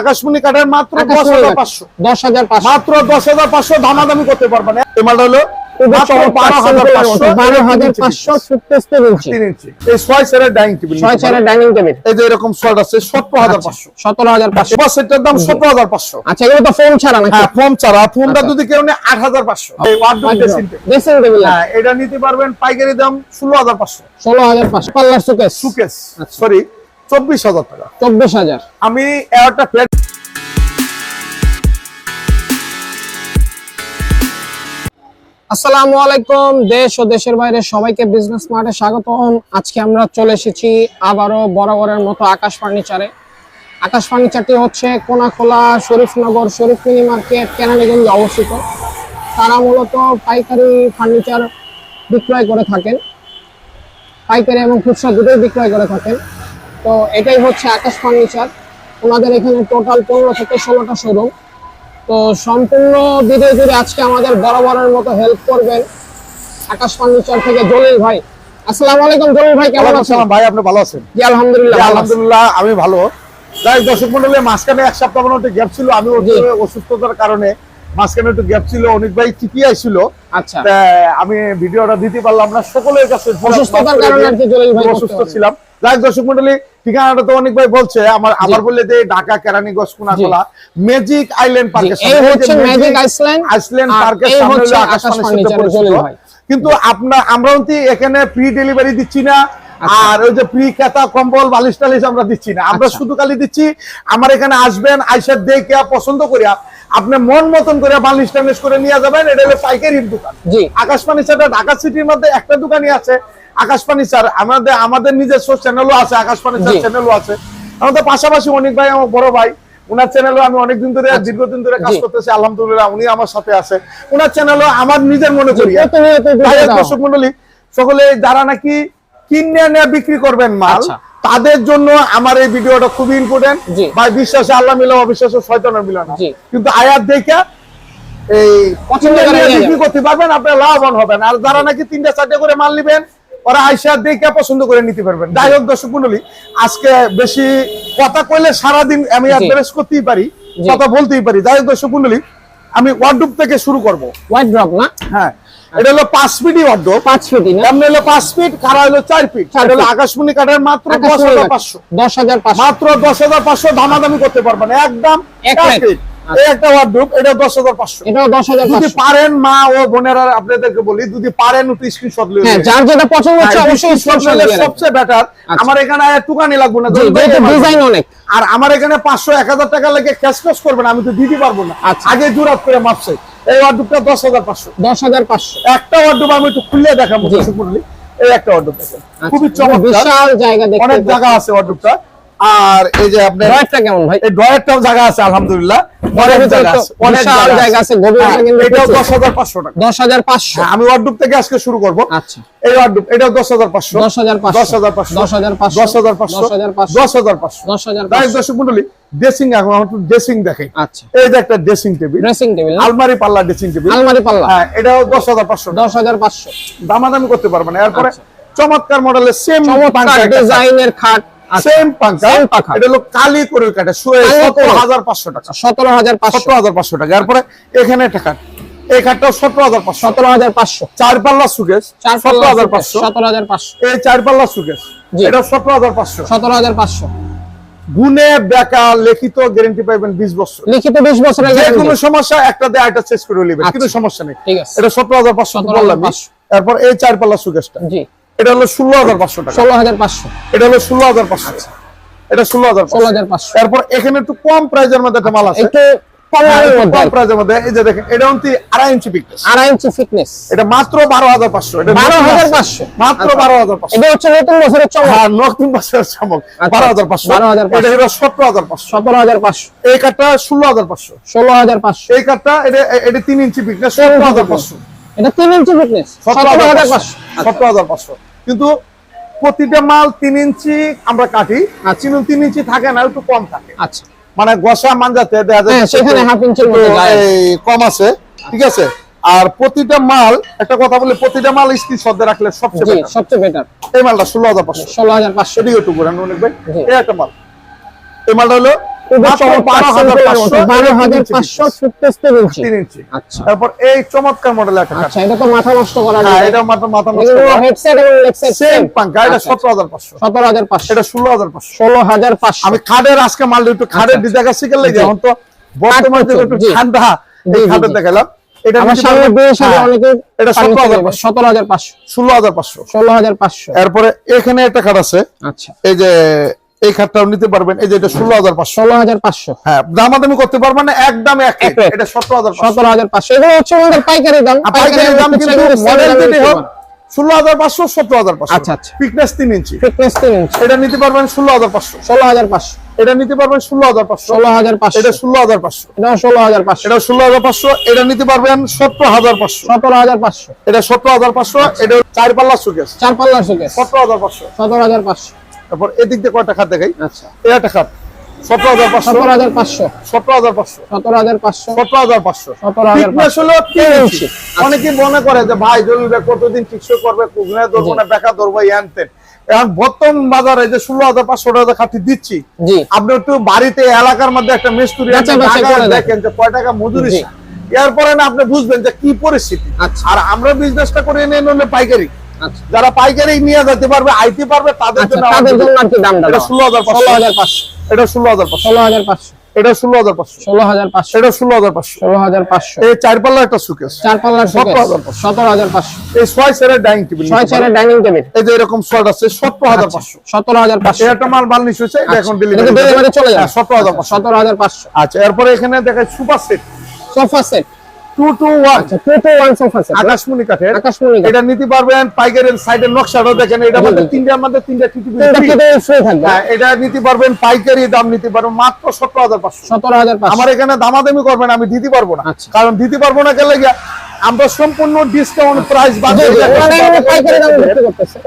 আকাশমণি কাঠের মাত্র দশ হাজার পাঁচশো। দশ হাজার মাত্র দশ হাজার পাঁচশো দামাদামি করতে পারবেন। এই মালটা হলো আচ্ছা নাকি? হ্যাঁ আচ্ছা। টেবিল হ্যাঁ এটা নিতে পারবেন পাইকারি দাম ষোলো হাজার পাঁচশো। ষোলো হাজার পাঁচশো। পাল্লার আচ্ছা। সরি চব্বিশ হাজার টাকা। চব্বিশ হাজার। আমি একটা প্লেট আসসালামু আলাইকুম দেশ ও দেশের বাইরে সবাইকে বিজনেস মার্টে স্বাগতম। আজকে আমরা চলে এসেছি আবারও বরাবরের মতো আকাশ ফার্নিচারে। আকাশ ফার্নিচারটি হচ্ছে কোনাখোলা শরীফনগর শরীফ মিনি মার্কেট কেরানীগঞ্জে অবস্থিত। তারা মূলত পাইকারি ফার্নিচার বিক্রয় করে থাকেন। পাইকারি এবং খুচরা দুটোই বিক্রয় করে থাকেন। তো এটাই হচ্ছে আকাশ ফার্নিচার। ওনাদের এখানে টোটাল পনেরো থেকে ষোলোটা শোরুম তো সম্পূর্ণ ভিডিও জুড়ে আজকে আমাদের বরাবরের মতো হেল্প করবেন আকাশ ফার্নিচার থেকে জলিল ভাই। আসসালামু আলাইকুম জলিল ভাই কেমন আছেন? ভাই আপনি ভালো আছেন? জি আলহামদুলিল্লাহ আলহামদুলিল্লাহ আমি ভালো। যাই দর্শক মন্ডলী মাঝখানে এক সপ্তাহ মতো একটু গ্যাপ ছিল আমি অসুস্থতার কারণে মাঝখানে একটু গ্যাপ ছিল অনেক ভাই ঠিকই আইছিল। আচ্ছা। আমি ভিডিওটা দিতে পারলাম না সকলের কাছে অসুস্থতার কারণে আর কি জলিল ভাই অসুস্থ ছিলাম। যাই দর্শক মন্ডলী ঠিকানাটা তো অনেক ভাই বলছে আমার আবার বললে যে ঢাকা কেরানীগঞ্জ কোনাকলা ম্যাজিক আইল্যান্ড পার্কের এই হচ্ছে ম্যাজিক পার্কের সামনে হলো কিন্তু আপনার আমরা এখানে ফ্রি ডেলিভারি দিচ্ছি না আচ্ছা। আর ওই যে প্রি কেতা কম্বল বালিশ টালিশ আমরা দিচ্ছি না। আমরা আচ্ছা। শুধু খালি দিচ্ছি আমার এখানে আসবেন আইসার দেখে পছন্দ করিয়া আপনি মন মতন করে বালিশ টালিশ করে নিয়ে যাবেন এটা হলো পাইকারির দোকান জি আকাশ ফার্নিচারটা ঢাকা সিটির মধ্যে একটা দোকানই আছে আকাশ ফার্নিচার আমাদের আমাদের নিজস্ব চ্যানেলও আছে আকাশ ফার্নিচার। চ্যানেলও আছে আমাদের পাশাপাশি অনেক ভাই আমার বড় ভাই ওনার চ্যানেলও আমি অনেকদিন ধরে দীর্ঘদিন ধরে কাজ। করতেছি আলহামদুলিল্লাহ উনি আমার সাথে আছে ওনার চ্যানেলও আমার নিজের মনে করি। দর্শক মন্ডলী সকলে যারা নাকি কিনে নিয়ে বিক্রি করবেন মাল আচ্ছা। তাদের জন্য আমার এই ভিডিওটা খুবই ইম্পর্টেন্ট। ভাই বিশ্বাসে আল্লাহ মিলাম অবিশ্বাসে শয়তানের মিলে না জি। কিন্তু আয়াত দেখে এই বিক্রি করতে পারবেন আপনার লাভবান হবেন। আর যারা নাকি তিনটা চারটে করে মাল নিবেন ওরা আইসা দেখে পছন্দ করে নিতে পারবেন। যাই হোক দর্শক মন্ডলী আজকে বেশি কথা কইলে সারাদিন আমি জি। অ্যাড্রেস করতেই পারি কথা বলতেই পারি। যাই হোক দর্শক মন্ডলী আমি ওয়ার্ডরোব থেকে শুরু করব। না? হ্যাঁ। এটা হলো পাঁচ ফিটই ওয়ার্ডরোব পাঁচ ফিটই এমনি হলো পাঁচ ফিট হলো চার ফিট হলো আকাশমণি কাঠের মাত্র দশ হাজার পাঁচশো। দশ হাজার মাত্র দশ হাজার পাঁচশো দামাদামি করতে পারবেন একদম এক ফিট একটা ওয়ার্ডরোব এটা দশ হাজার পাঁচশো। এটাও দশ হাজার যদি পারেন মা ও বোনেরা আপনাদেরকে বলি যদি পারেন একটু স্ক্রিনশট লিয়ে হ্যাঁ যার যেটা পছন্দ হচ্ছে হ্যাঁ, অবশ্যই। সবচেয়ে বেটার আচ্ছা। আমার এখানে আর টুকানি লাগবে না ডিজাইন অনেক। আর আমার এখানে পাঁচশো এক হাজার টাকা লাগে ক্যাশ ক্যাশ করবেন আমি তো দিতে পারব না। আচ্ছা। আগে জোরাত করে মাপছে। এই ওয়ার্ডটা দশ হাজার পাঁচশো। দশ হাজার পাঁচশো। একটা ওয়ার্ডুপ আমি একটু খুলে দেখাবো। এই একটা ওয়ার্ডুপ দেখেন। আচ্ছা, খুবই চমৎকার। অনেক জায়গা আছে ওয়ার্ডরোবটা আর এই যে আপনার ড্রয়ারটা কেমন ভাই এই ড্রয়ারটাও জায়গা আছে আলহামদুলিল্লাহ অনেক জায়গা আছে অনেক জায়গা আছে, গভীরতা হ্যাঁ, কিন্তু এটাও প্রচুর। দশ হাজার পাঁচশো টাকা দশ হাজার পাঁচশো হ্যাঁ, আমি ওয়ার্ডরোব থেকে আজকে শুরু করব আচ্ছা এই ওয়ার্ডরোব এটাও তাই দর্শক ড্রেসিং এখন ড্রেসিং দেখে আচ্ছা এই যে একটা ড্রেসিং টেবিল ড্রেসিং টেবিল আলমারি পাল্লা ড্রেসিং টেবিল আলমারি পাল্লা হ্যাঁ এটাও দশ হাজার পাঁচশো দশ হাজার পাঁচশো দামাদামি করতে পারবেন এরপরে আচ্ছা। চমৎকার মডেলের সেম ডিজাইনের খাট আচ্ছা সেম পাঙ্কা Same পাখা। এটা হলো কালি করে কাটে কালি সতেরো হাজার পাঁচশো টাকা সতেরো হাজার পাঁচশো সতেরো হাজার পাঁচশো টাকা এরপরে এখানে একটা এই খাটটাও সতেরো হাজার পাঁচশো সতেরো হাজার পাঁচশো চার পাল্লা সতেরো হাজার পাঁচশো এই চার পাল্লা সুকেশ জি। এটা সতেরো হাজার পাঁচশো সতেরো হাজার পাঁচশো গুনে বেকা লিখিত গ্যারেন্টি পাইবেন বিশ বছর লিখিত বিশ বছরের যে কোনো সমস্যা একটা দিয়ে একটা চেস করে নেবেন আচ্ছা। কিন্তু সমস্যা নেই ঠিক আছে এটা সতেরো হাজার পাঁচশো 17,500 বললাম তারপর এই চার পাল্লা সুকেশটা জি এটা হলো ষোলো হাজার পাঁচশো টাকা ষোলো হাজার পাঁচশো এটা হলো ষোলো হাজার পাঁচশো এটা ষোলো হাজার ষোলো হাজার পাঁচশো তারপর এখানে একটু কম প্রাইজের মধ্যে একটা মাল আছে একটু কম হ্যাঁ, দামের একটু মধ্যে কম আর কি। প্রাইজের মধ্যে এই যে দেখেন এটা হচ্ছে আড়াই ইঞ্চি পিকনেস আড়াই ইঞ্চি ফিটনেস এটা মাত্র বারো হাজার পাঁচশো বারো হাজার আছে। পাঁচশো মাত্র আচ্ছা। বারো হাজার পাঁচশো এটা হচ্ছে নতুন বছরের চমক হ্যাঁ নতুন বছরের চমক আচ্ছা। বারো হাজার পাঁচশো 12,500 এটা হলো সতেরো হাজার পাঁচশো সতেরো হাজার পাঁচশো এই কাঠটা ষোলো হাজার পাঁচশো ষোলো হাজার পাঁচশো এই কাঠটা এটা এটা তিন ইঞ্চি সতেরো হাজার পাঁচশো এটা তিন ইঞ্চি ফিটনেস সতেরো হাজার পাঁচশো সতেরো হাজার পাঁচশো কিন্তু প্রতিটা মাল তিন ইঞ্চি আমরা কাটি। কিন্তু তিন ইঞ্চি থাকে না একটু কম থাকে। আচ্ছা। মানে গসা মানজাতে দেখা যায় হ্যাঁ, সেখানে। কম আছে ঠিক আছে? আর প্রতিটা মাল একটা কথা বলি প্রতিটা মাল স্ক্রিনশট দিয়ে রাখলে সবচেয়ে সবচেয়ে বেটার এই মালটা ষোলো হাজার পাঁচশো। ষোলো হাজার পাঁচশো। সেটি একটু বলেন অনেক ভাই। এই একটা মাল। এই মালটা হলো খুবই মাত্র চমৎকার 12,500 বারো হাজার পাঁচশো ফিটনেস তিন ইঞ্চি। তিন ইঞ্চি। আচ্ছা। তারপর এই চমৎকার মডেল একটা আচ্ছা এটা তো মাথা নষ্ট করা হ্যাঁ যায় এটা মাথা নষ্ট হেডসেট এবং লেগসেট সেম সেম পাঙ্কা এটা সতেরো হাজার পাঁচশো। সতেরো হাজার পাঁচশো। এটা ষোলো হাজার পাঁচশো। ষোলো হাজার পাঁচশো। আমি খাদের আজকে মাল একটু খাদের আচ্ছা, ডিজাইন শিখে লেগে? এখন তো বর্তমানে একটু। ঠান্ডা এই জি। দেখালাম। এটা আমার সামনে বিয়ের সাথে অনেকে এটা সতেরো হাজার সতেরো হাজার পাঁচশো। ষোলো হাজার পাঁচশো। ষোলো হাজার পাঁচশো। এরপরে এখানে একটা খাট আছে। আচ্ছা। এই যে এই খাটটাও নিতে পারবেন এই যে এটা ষোলো হাজার পাঁচশো ষোলো হাজার পাঁচশো হ্যাঁ দামাদামি করতে পারবেন না একদম এক। এটা সতেরো হাজার সতেরো হাজার পাঁচশো এগুলো হচ্ছে আমাদের পাইকারি দাম পাইকারি দাম কিন্তু মডেল যদি হোক ষোলো হাজার পাঁচশো সতেরো হাজার পাঁচশো আচ্ছা, আচ্ছা। ফিটনেস তিন ইঞ্চি ফিটনেস তিন ইঞ্চি এটা নিতে পারবেন ষোলো হাজার পাঁচশো ষোলো হাজার পাঁচশো এটা নিতে পারবেন ষোলো হাজার পাঁচশো ষোলো হাজার পাঁচশো এটা ষোলো হাজার পাঁচশো এটা ষোলো হাজার পাঁচশো এটা ষোলো হাজার পাঁচশো এটা নিতে পারবেন সতেরো হাজার পাঁচশো সতেরো হাজার পাঁচশো এটা সতেরো হাজার পাঁচশো এটা চার পাল্লা সুকেস চার পাল্লার সুকেস সতেরো হাজার পাঁচশো সতেরো হাজার পাঁচশো তারপর এদিক দিয়ে কয়টা খাত দেখাই? আচ্ছা। এই একটা খাত। অনেকে মনে করে যে ভাই কতদিন করবে? কুগনে ধরবো না বেকা ধরবো এখন বর্তমান বাজারে যে ষোলো হাজার পাঁচশো টাকা খাতি দিচ্ছি আপনি একটু বাড়িতে এলাকার মধ্যে একটা মিস্ত্রি দেখেন। যে কয় টাকা মজুরি। এরপরে না আপনি বুঝবেন যে কি পরিস্থিতি। আচ্ছা। আর আমরা বিজনেসটা করে নিয়ে পাইকারি। যারা পাইকারি নিয়ে যেতে পারবে আইতে পারবে তাদের আচ্ছা জন্য তাদের জন্য আর কি দামটা এটা ষোলো হাজার ষোলো হাজার পাঁচশো এটা ষোলো হাজার পাঁচশো ষোলো হাজার পাঁচশো এটা ষোলো হাজার পাঁচশো ষোলো হাজার পাঁচশো এটা ষোলো হাজার পাঁচশো ষোলো হাজার পাঁচশো এই চার পাল্লা একটা সুকেস চার সতেরো হাজার পাঁচশো। সতেরো হাজার পাঁচশো এই ছয় সেরের ডাইনিং টেবিল ছয় চেয়ারের ডাইনিং টেবিল এই যে এরকম শর্ট আছে সতেরো হাজার পাঁচশো সতেরো হাজার পাঁচশো মাল বার্নিশ হয়েছে এটা এখন আচ্ছা, ডেলিভারি চলে যাবে সতেরো হাজার সতেরো হাজার পাঁচশো আচ্ছা এরপরে এখানে দেখায় super set sofa set two two one two two one sofa set আকাশমণি কাঠের এটা নিতে পারবেন পাইকারের সাইডের নকশাটা দেখেন এটা জি, মধ্যে জি। তিনটার মধ্যে তিনটা টিটি তিনটা কেটে ফ্রি থাকবে। এটা নিতে পারবেন পাইকারি দাম নিতে পারবেন মাত্র সতেরো হাজার পাঁচশো। সতেরো হাজার আমার এখানে দামাদামি করবেন আমি দিতে পারব না। আচ্ছা। কারণ দিতে পারব না গিয়া আমরা সম্পূর্ণ ডিসকাউন্ট প্রাইস বাদ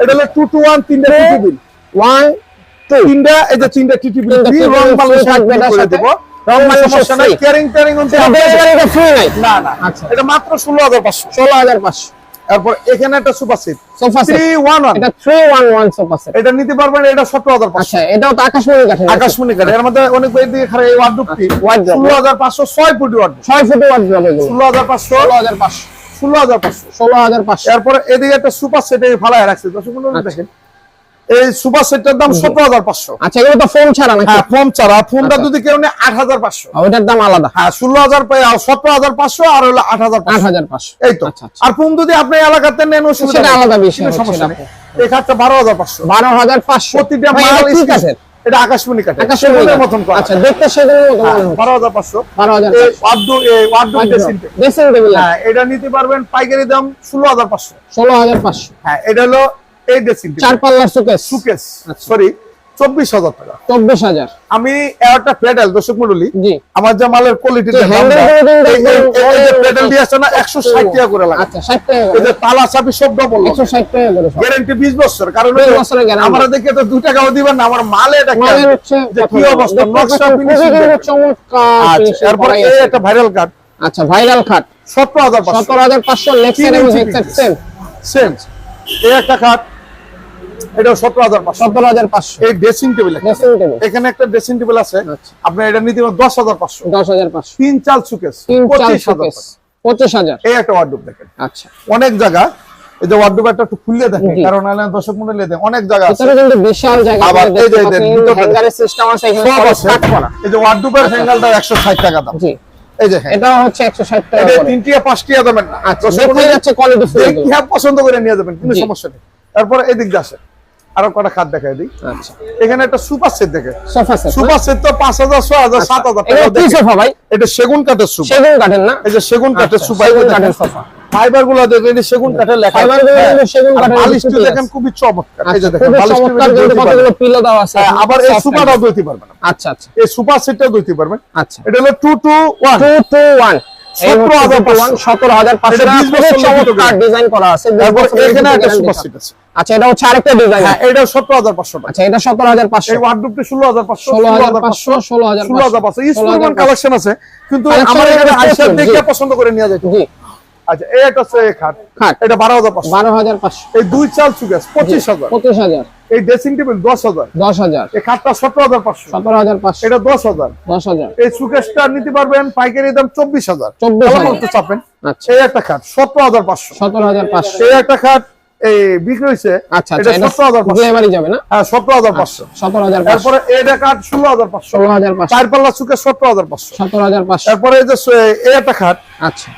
এটা হলো টু টু ওয়ান তিনটা ওয়ান তিনটা এই যে রং সাথে। দেবো। রং সমস্যা নাই। free। ক্যারিং ট্যারিং ডেলিভারিটা ফ্রি নাই। না না আচ্ছা। এটা মাত্র ষোলো হাজার পাঁচশো। ষোলো হাজার পাঁচশো। তারপর এখানে একটা সুপার সিট সোফা সেট এটা সোফা সেট এটা নিতে পারবেন এটা আচ্ছা এটাও তো আকাশমণি কাঠের আকাশমণি এর মধ্যে অনেক বই দিয়ে ওয়ার্ডরোবটি ফুটি ওয়ার্ডরোব ফুটে এগুলো এরপরে এদিকে একটা সুপার সেট ফালায় রাখছে। দর্শক বন্ধুরা আচ্ছা। দেখেন। এই সুপার সেটটার দাম সতেরো হাজার পাঁচশো আচ্ছা এগুলো তো ফোন ছাড়া নাকি হ্যাঁ ছাড়া আচ্ছা। যদি কেউ নেয় আট হাজার পাঁচশো আর ওইটার দাম আলাদা হ্যাঁ ষোলো হাজার সতেরো হাজার পাঁচশো আর হলো আট হাজার আট পাঁচশো হাজার পাঁচশো এই তো আচ্ছা, আচ্ছা। আর যদি আপনি এলাকাতে নেন সেটা আলাদা বিষয় সমস্যা এটা নেই এই খাটটা বারো হাজার পাঁচশো বারো হাজার পাঁচশো প্রতিটা মাল এটা কি স্টিচ। এটা আকাশমণি। মতন আচ্ছা দেখতে সেগুলোর হ্যাঁ, বারো হাজার পাঁচশো বারো হাজার ড্রেসিং টেবিল হ্যাঁ এটা নিতে পারবেন পাইকারি দাম ষোলো হাজার পাঁচশো ষোলো হাজার পাঁচশো হ্যাঁ এটা হলো এই ড্রেসিং চার পাল্লার সুকেস আচ্ছা। সরি চব্বিশ হাজার টাকা। চব্বিশ হাজার। আমি একটা প্যাডেল দর্শক মন্ডলী আমার যে মালের কোয়ালিটি যে handle গুলো দেখবেন, প্যাডেল দিয়ে আসছে না একশো ষাট টাকা করে লাগে। আচ্ছা ষাট টাকা এই যে তালা চাবি সব ডবল একশো ষাট টাকা করে সব। বিশ বছর। কারণ 20 বছরের guarantee। আমরা দেখে তো দু টাকাও দিবেন না আমার মালে এটা কি অবস্থা? নকশা চমৎকার আচ্ছা এই একটা ভাইরাল কার্ড আচ্ছা ভাইরাল সতেরো হাজার সতেরো হাজার পাঁচশো। সেম সেম এই একটা খাট এটা সতেরো হাজার পাঁচশো। সতেরো হাজার পাঁচশো। এই ড্রেসিং টেবিল ড্রেসিং টেবিল এখানে একটা ড্রেসিং টেবিল আছে। আচ্ছা। আপনার এটা নিতে দশ হাজার পাঁচশো। দশ হাজার পাঁচশো। তিন চাল সুকেস পঁচিশ হাজার পঁচিশ হাজার। এই একটা ওয়ার্ডরোব দেখেন। আচ্ছা। অনেক জায়গা এই যে ওয়ার্ডরোব একটা একটু খুললে দেখেন কারণ দর্শক মন্ডলী দেখেন অনেক জায়গা আছে। কিন্তু বিশাল জায়গা আবার এই যে- দেখতে এই যে পাচ্ছেন, ভিতরটা হ্যাঙ্গারের সিস্টেম আছে এখানে সব সব আছে। এই যে ওয়ার্ডরোবের হ্যাঙ্গেলটা একশো ষাট টাকা দাম। জি। এই যে হ্যাঁ। এটা হচ্ছে একশো ষাট টাকা এটা দামের না। আচ্ছা কোয়ালিটি ফুল পছন্দ করে নিয়ে যাবেন কোনো সমস্যা নেই। তারপর এদিক দিয়ে আসে আরও কটা খাত দেখাই দিই। আচ্ছা। এখানে একটা সুপার সেট দেখে। সুপার হ্যাঁ। সেট তো পাঁচ হাজার ছয় হাজার সাত হাজার এটা সেগুন কাঠের সুপার। সেগুন কাঠের না? সেগুন কাঠের আচ্ছা, সুপার। কাঠের ফাইবারগুলো দেখেন সেগুন কাঠের লেখা সেগুন কাঠের দেখেন খুবই চমৎকার। আচ্ছা, হ্যাঁ, আবার এই সুপারটাও পারবেন। আচ্ছা আচ্ছা। এই সুপার সেটটাও দিতে পারবেন। আচ্ছা। এটা হলো 2 2 1 2 2 1 আচ্ছা এটা হচ্ছে আরেকটা ডিজাইন হ্যাঁ এটা সতেরো হাজার পাঁচশো আচ্ছা এটা সতেরো হাজার পাঁচশো। এই ষোলো হাজার পাঁচশো ষোলো হাজার পাঁচশো ষোলো হাজার ষোলো হাজার পাঁচশো ষোলো কালেকশন আছে কিন্তু আমার এখানে দেখে পছন্দ করে নিয়ে যায় জি। আচ্ছা একটা হচ্ছে খাট। এটা বারো হাজার পাঁচশো। বারো হাজার পাঁচশো। এই দুই চাল চুকেস পঁচিশ হাজার। পঁচিশ হাজার। এই ড্রেসিং টেবিল দশ হাজার দশ হাজার এই খাটটা সতেরো হাজার পাঁচশো সতেরো হাজার পাঁচশো এটা দশ হাজার দশ হাজার এই সুকেশটা নিতে পারবেন পাইকারি দাম চব্বিশ হাজার 24,000 করতে চাপেন আচ্ছা এই একটা খাট সতেরো হাজার পাঁচশো সতেরো হাজার পাঁচশো এই একটা খাট এই বিক্রি হয়েছে আচ্ছা এটা আচ্ছা সতেরো হাজার পাঁচশো যাবে না হ্যাঁ সতেরো হাজার পাঁচশো সতেরো হাজার তারপরে এটা কাঠ ষোলো হাজার পাঁচশো ষোলো হাজার পাঁচশো চার পাল্লা সুকে সতেরো হাজার পাঁচশো সতেরো হাজার পাঁচশো তারপরে এই যে এই একটা খাট আচ্ছা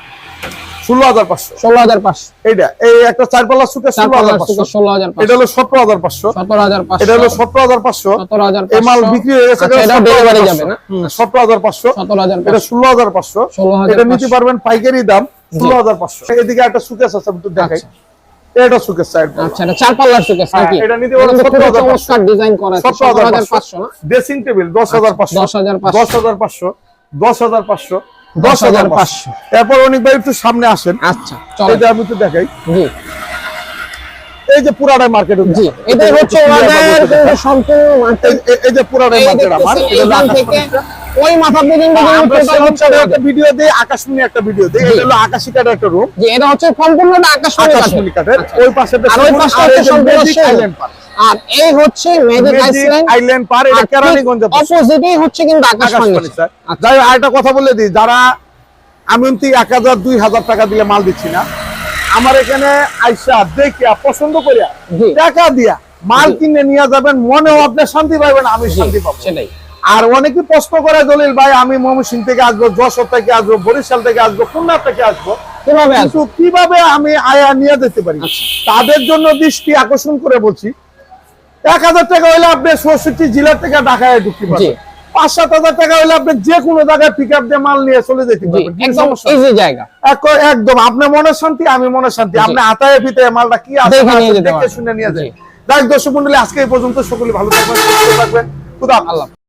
ষোলো হাজার পাঁচশো ষোলো হাজার পাঁচশো এইটা এই একটা চার পাল্লা ষোলো হাজার পাঁচশো ষোলো হাজার এটা হলো সতেরো হাজার পাঁচশো সতেরো হাজার পাঁচশো এটা হলো সতেরো হাজার পাঁচশো সতেরো হাজার এই মাল পাঁচশো বিক্রি হয়ে গেছে আচ্ছা, ডেলিভারি যাবে না সতেরো হাজার পাঁচশো সতেরো হাজার এটা ষোলো হাজার পাঁচশো 16,500 এটা নিতে পারবেন পাইকারি দাম ষোলো হাজার পাঁচশো এদিকে একটা সুকেস আছে একটু দেখাই এটা সুকেস সাইড আচ্ছা এটা চার পাল্লার হ্যাঁ, নাকি এটা নিতে এটা খুবই 17,500 চমৎকার ডিজাইন করা আছে সতেরো সতেরো হাজার হাজার পাঁচশো পাঁচশো না ড্রেসিং টেবিল দশ হাজার পাঁচশো দশ হাজার পাঁচশো। দশ হাজার পাঁচশো। এরপর অনেক ভাই একটু সামনে আসেন। আচ্ছা এটা আমি একটু দেখাই। জি। এই যে পুরাটাই মার্কেট জি এটাই হচ্ছে ওনাদের সম্পূর্ণ মার্কেট এই যে পুরাটাই মার্কেট আমার এটা এখান থেকে ওই মাথা পর্যন্ত একটা ভিডিও দিই আকাশমণি একটা ভিডিও দিই এটা হলো আকাশি কাঠের একটা রুম এটা হচ্ছে সম্পূর্ণটা আকাশমণি কাঠের। ওই পাশে আর ওই পাশটা সম্পূর্ণ সেগুন। আর এই হচ্ছে ম্যাজিক আইসল্যান্ড আইল্যান্ড পার এটা কেরানীগঞ্জে। অপোজিটেই হচ্ছে কিন্তু স্যার। যাই আরেকটা কথা বলে দিই যারা আমি অন্তি এক হাজার দুই হাজার টাকা দিলে মাল দিচ্ছি না আমার এখানে আইসা দেখে পছন্দ করিয়া টাকা দিয়া মাল কিনে নিয়ে যাবেন মনেও আপনি শান্তি পাবেন আমি শান্তি পাবো। সেটাই। আর অনেকে প্রশ্ন করে দলিল ভাই আমি ময়মনসিং থেকে আসব যশোর থেকে আসব বরিশাল থেকে আসব খুলনা থেকে আসব কীভাবে কীভাবে আমি আয়া নিয়ে যেতে পারি? আচ্ছা। তাদের জন্য দৃষ্টি আকর্ষণ করে বলছি এক হাজার টাকা হলে আপনি ষষ্ঠী জেলার থেকে ঢাকায় ঢুকতে পারবেন। পাঁচ সাত হাজার টাকা হলে আপনি যে কোনো জায়গায় পিক আপ দিয়ে মাল নিয়ে চলে যেতে পারবেন। জায়গা। এক- একদম আপনার মনে শান্তি আমি মনে শান্তি। আপনি হাতায় পিতে মালটা কি আছে দেখে। শুনে নিয়ে। যায় দর্শক মন্ডলী আজকে এই পর্যন্ত সকলে ভালো থাকবেন সুস্থ থাকবেন। খুদা আল্লাহ